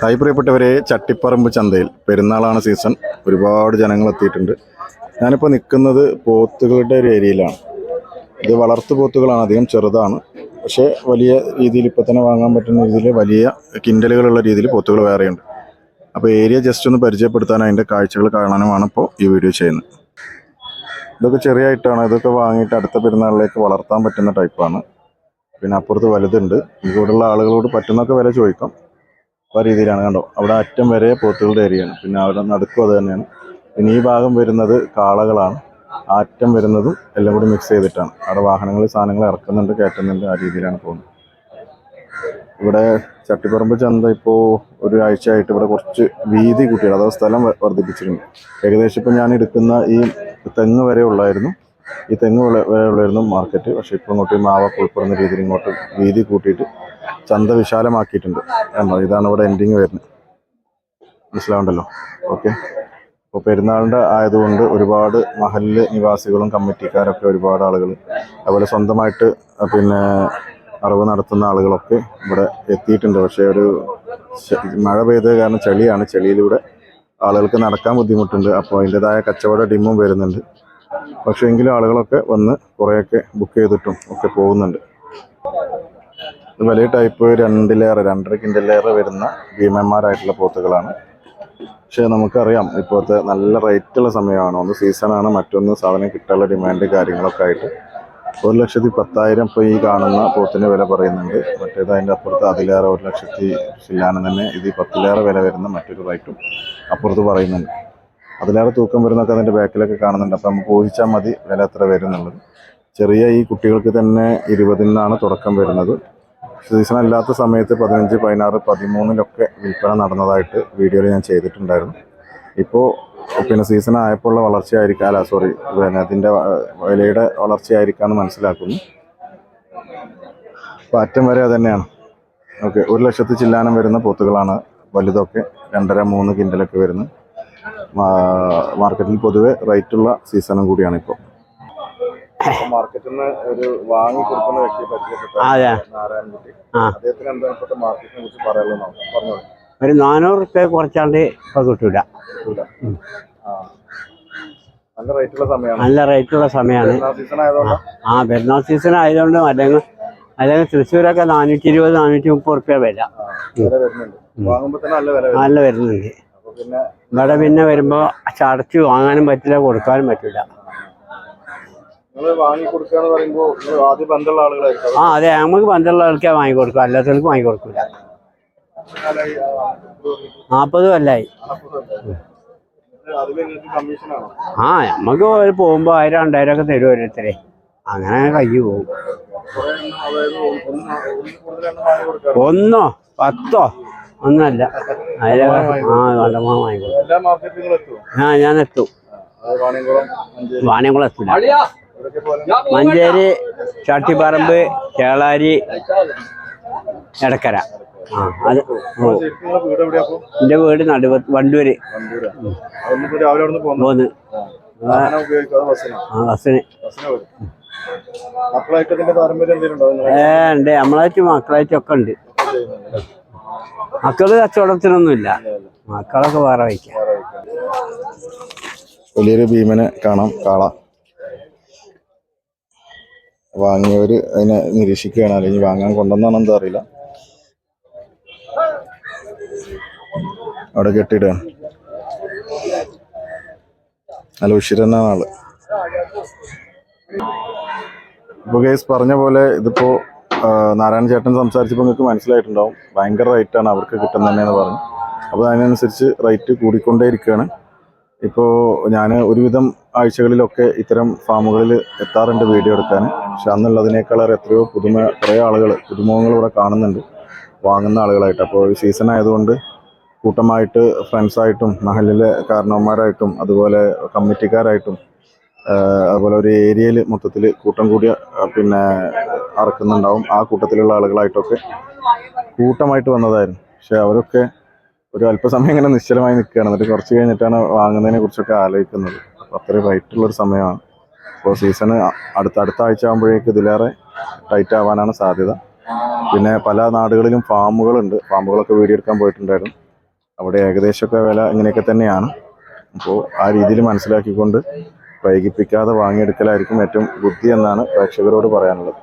Hi പ്രിയപ്പെട്ടവരെ ചട്ടിപ്പറമ്പ് ചന്തയിൽ പെരുന്നാളാണ് season. ഒരുപാട് ജനങ്ങൾ എത്തിയിട്ടുണ്ട്. ഞാനിപ്പോൾ നിൽക്കുന്നത് പോത്തുകളുടെ ഒരു ഏരിയയിലാണ്. ഇത് വളർത്തു പോത്തുകളാണ് അധികം ചെറുതാണ്. പക്ഷേ വലിയ രീതിയിൽ ഇപ്പോൾ തന്നെ വാങ്ങാൻ പറ്റുന്ന രീതിയിൽ വലിയ കിൻഡലുകളുള്ള രീതിയിൽ പോത്തുകൾ വേറെയുണ്ട്. അപ്പോൾ ഏരിയ ജസ്റ്റ് ഒന്ന് പരിചയപ്പെടുത്താനും അതിന്റെ കാഴ്ചകൾ കാണാനുമാണ് ഇപ്പോൾ ഈ വീഡിയോ ചെയ്യുന്നത്. ഇതൊക്കെ ചെറിയ ഐറ്റമാണ് ഇതൊക്കെ വാങ്ങിയിട്ട് അടുത്ത പെരുന്നാളിലേക്ക് വളർത്താൻ പറ്റുന്ന ടൈപ്പാണ് പിന്നെ അപ്പുറത്ത് വലുതുണ്ട്. ഇവിടെയുള്ള ആളുകളോട് പറ്റുന്നൊക്കെ വില ചോദിക്കാം. ആ രീതിയിലാണ് കണ്ടോ. അവിടെ അറ്റം വരെ പോത്തുകളുടെ ഏരിയയാണ് പിന്നെ അവിടെ നടുക്കും അത് തന്നെയാണ്. പിന്നെ ഈ ഭാഗം വരുന്നത് കാളകളാണ്. ആ അറ്റം വരുന്നതും എല്ലാം കൂടി മിക്സ് ചെയ്തിട്ടാണ്. അവിടെ വാഹനങ്ങൾ സാധനങ്ങൾ ഇറക്കുന്നുണ്ട് കയറ്റുന്നുണ്ട് ആ രീതിയിലാണ് പോകുന്നത്. ഇവിടെ ചട്ടിപ്പറമ്പ് ചന്ത ഇപ്പോൾ ഒരു ആഴ്ചയായിട്ട് ഇവിടെ കുറച്ച് വീതി കൂട്ടിയത് അഥവാ സ്ഥലം വർദ്ധിപ്പിച്ചിട്ടുണ്ട് ഏകദേശം ഇപ്പോൾ ഞാൻ എടുക്കുന്ന ഈ തെങ്ങ് വരെ ഉള്ളായിരുന്നു. ഈ തെങ്ങ് വരെ ഉള്ളായിരുന്നു മാർക്കറ്റ് പക്ഷേ ഇപ്പോൾ ഇങ്ങോട്ട് മാവ മാവൊക്കെ ഉൾപ്പെടുന്ന രീതിയിൽ ഇങ്ങോട്ട് വീതി കൂട്ടിയിട്ട് ചന്ത വിശാലമാക്കിയിട്ടുണ്ട്. കണ്ടോ ഇതാണ് ഇവിടെ എൻഡിങ് വരുന്നത്. മനസ്സിലാവുണ്ടല്ലോ? ഓക്കെ അപ്പോൾ പെരുന്നാളിന്റെ ആയതുകൊണ്ട് ഒരുപാട് മഹല്ല് നിവാസികളും കമ്മിറ്റിക്കാരൊക്കെ ഒരുപാട് ആളുകൾ അതുപോലെ സ്വന്തമായിട്ട് പിന്നെ അറിവ് നടത്തുന്ന ആളുകളൊക്കെ ഇവിടെ എത്തിയിട്ടുണ്ട്. പക്ഷേ ഒരു മഴ പെയ്തത് കാരണം ചെളിയാണ്. ചെളിയിലൂടെ ആളുകൾക്ക് നടക്കാൻ ബുദ്ധിമുട്ടുണ്ട്. അപ്പോൾ അതിന്റെതായ കച്ചവട ഡിമ്മും വരുന്നുണ്ട്. പക്ഷേ എങ്കിലും ആളുകളൊക്കെ വന്ന് കുറേയൊക്കെ ബുക്ക് ചെയ്തിട്ടും ഒക്കെ പോകുന്നുണ്ട്. വലിയ ടൈപ്പ് രണ്ട് ലെയർ രണ്ടര കിൻഡിലേറെ വരുന്ന ഭീമന്മാരായിട്ടുള്ള പോത്തുകളാണ്. പക്ഷേ നമുക്കറിയാം ഇപ്പോഴത്തെ നല്ല റേറ്റുള്ള സമയമാണ്. ഒന്ന് സീസണാണ് മറ്റൊന്ന് സാധനം കിട്ടാനുള്ള ഡിമാൻഡ് കാര്യങ്ങളൊക്കെ ആയിട്ട്. ഒരു ലക്ഷത്തി പത്തായിരം ഇപ്പോൾ ഈ കാണുന്ന പോത്തിന്റെ വില പറയുന്നുണ്ട്. മറ്റേത് അതിന്റെ അപ്പുറത്ത് അതിലേറെ ഒരു ലക്ഷത്തി ചില്ലാണ് തന്നെ ഇത് പത്തിലേറെ വില വരുന്ന മറ്റൊരു റേറ്റും അപ്പുറത്ത് പറയുന്നുണ്ട്. അതിലേറെ തൂക്കം വരുന്നൊക്കെ അതിന്റെ ബാക്കിലൊക്കെ കാണുന്നുണ്ട്. അപ്പോൾ നമുക്ക് ഊഹിച്ചാൽ മതി വില എത്ര വരുന്നുള്ളത്. ചെറിയ ഈ കുട്ടികൾക്ക് തന്നെ ഇരുപതിനാണ് തുടക്കം വരുന്നത്. സീസൺ അല്ലാത്ത സമയത്ത് പതിനഞ്ച് പതിനാറ് പതിമൂന്നിലൊക്കെ വിൽപ്പന നടന്നതായിട്ട് വീഡിയോയിൽ ഞാൻ ചെയ്തിട്ടുണ്ടായിരുന്നു. ഇപ്പോൾ പിന്നെ സീസൺ ആയപ്പോഴുള്ള വളർച്ചയായിരിക്കാം അല്ല സോറി പിന്നെ അതിന്റെ വിലയുടെ വളർച്ചയായിരിക്കാമെന്ന് മനസ്സിലാക്കുന്നു. അപ്പോൾ അറ്റം വരെ തന്നെയാണ് ഓക്കെ ഒരു ലക്ഷത്തി ചില്ലാനം വരുന്ന പോത്തുകളാണ് വലുതൊക്കെ രണ്ടര മൂന്ന് കിൻഡലൊക്കെ വരുന്നത് മാ- മാർക്കറ്റിൽ പൊതുവെ റേറ്റുള്ള സീസണും കൂടിയാണ് ഇപ്പോൾ മാർക്കറ്റിൽ നിന്ന് ഒരു വാങ്ങി കൊടുക്കുന്ന പരിചയപ്പെട്ട നാനൂറ് റുപ്യ കുറച്ചാണ്ട് ഇപ്പൊ കിട്ടൂല. നല്ല റേറ്റുള്ള സമയമാണ്. നല്ല റേറ്റുള്ള സമയമാണ്. സീസൺ ആയതുകൊണ്ട്? ആ പെരുന്നാൾ സീസൺ ആയതുകൊണ്ട് അല്ലെങ്കിൽ അല്ലെങ്കിൽ തൃശ്ശൂരൊക്കെ നാനൂറ്റി ഇരുപത് നാനൂറ്റി മുപ്പത് റുപ്യ വില നല്ല വില വരും. നല്ല വരുന്നുണ്ട് പിന്നെ ഇവിടെ പിന്നെ വരുമ്പോ ചടച്ച് വാങ്ങാനും പറ്റില്ല കൊടുക്കാനും പറ്റില്ല. ആ അതെ നമുക്ക് പന്ത്രണ്ട് ആൾക്കാർ വാങ്ങിക്കൊടുക്കും അല്ലാത്തവർക്ക് വാങ്ങിക്കൊടുക്കില്ല നാൽപ്പത് കൊല്ലായി. അല്ലായി ആ നമുക്ക് ഒരു പോകുമ്പോൾ ആയിരം രണ്ടായിരം ഒക്കെ തരും ഓരോരുത്തരെ. അങ്ങനെ കയ്യു പോകും. ഒന്ന് വാങ്ങി പത്തോ ഒന്നല്ല. അതിലെ ആ കണ്ടമാ ഞാൻ എത്തും. വാണിയംകുളം എത്തില്ല മഞ്ചേരി ചാട്ടിപ്പറമ്പ് കേളാരി എടക്കര. ആ അത് ഓ. ശരിക്കും വീട് നടുവ വണ്ടൂര്. പോന്ന്. ബസ്സിനാ. ഏ ഉണ്ട്. നമ്മളായിട്ട് മക്കളായിട്ടും ഒക്കെ ഉണ്ട് മക്കൾ കച്ചവടത്തിനൊന്നുമില്ല. മക്കളൊക്കെ വേറെ വയ്ക്കാം വലിയൊരു ഭീമനെ കാണാം കാള വാങ്ങിയവര് അതിനെ നിരീക്ഷിക്കുകയാണ്. അല്ലെങ്കിൽ വാങ്ങാൻ കൊണ്ടുവന്നാണ് എന്താ അറിയില്ല. അവിടെ കെട്ടിയിടുകയാണ് നല്ല ഉഷിരനാണ് ആൾ. ഇപ്പൊ കേസ് പറഞ്ഞ പോലെ ഇതിപ്പോ ആ, നാരായണ ചേട്ടൻ സംസാരിച്ചപ്പോൾ നിങ്ങൾക്ക് മനസ്സിലായിട്ടുണ്ടാവും. ഭയങ്കര റേറ്റാണ് അവർക്ക് കിട്ടുന്നതെന്ന് പറഞ്ഞു അപ്പോൾ അതിനനുസരിച്ച് റേറ്റ് കൂടിക്കൊണ്ടേയിരിക്കുകയാണ്. ഇപ്പോൾ ഞാൻ ഒരുവിധം ആഴ്ചകളിലൊക്കെ ഇത്തരം ഫാമുകളിൽ എത്താറുണ്ട് വീഡിയോ എടുക്കാൻ പക്ഷെ അന്നുള്ളതിനേക്കാളേറെ എത്രയോ പുതുമ കുറേ ആളുകൾ പുതുമുഖങ്ങൾ ഇവിടെ കാണുന്നുണ്ട് വാങ്ങുന്ന ആളുകളായിട്ട്. അപ്പോൾ ഈ സീസൺ ആയതുകൊണ്ട് കൂട്ടമായിട്ട് ഫ്രണ്ട്സായിട്ടും മഹലിലെ കാരണവന്മാരായിട്ടും അതുപോലെ കമ്മിറ്റിക്കാരായിട്ടും അതുപോലെ ഒരു ഏരിയയിൽ മൊത്തത്തിൽ കൂട്ടം കൂടിയ പിന്നെ അറക്കുന്നുണ്ടാവും. ആ കൂട്ടത്തിലുള്ള ആളുകളായിട്ടൊക്കെ കൂട്ടമായിട്ട് വന്നതായിരുന്നു. പക്ഷെ അവരൊക്കെ ഒരു അല്പസമയം ഇങ്ങനെ നിശ്ചലമായി നിൽക്കുകയാണ്. എന്നിട്ട് കുറച്ച് കഴിഞ്ഞിട്ടാണ് വാങ്ങുന്നതിനെ കുറിച്ചൊക്കെ ആലോചിക്കുന്നത്. അത്രയും റൈറ്റുള്ളൊരു സമയമാണ്. അപ്പോൾ സീസണ് അടുത്ത അടുത്ത ആഴ്ച ആകുമ്പോഴേക്ക് ഇതിലേറെ ടൈറ്റ് ആവാനാണ് സാധ്യത. പിന്നെ പല നാടുകളിലും ഫാമുകളുണ്ട്. ഫാമുകളൊക്കെ വീഡിയോ എടുക്കാൻ പോയിട്ടുണ്ടായിരുന്നു. അവിടെ ഏകദേശമൊക്കെ വില ഇങ്ങനെയൊക്കെ തന്നെയാണ്. അപ്പോൾ ആ രീതിയിൽ മനസ്സിലാക്കിക്കൊണ്ട് വൈകിപ്പിക്കാതെ വാങ്ങിയെടുക്കലായിരിക്കും ഏറ്റവും ബുദ്ധി എന്നാണ് പ്രേക്ഷകരോട് പറയാനുള്ളത്.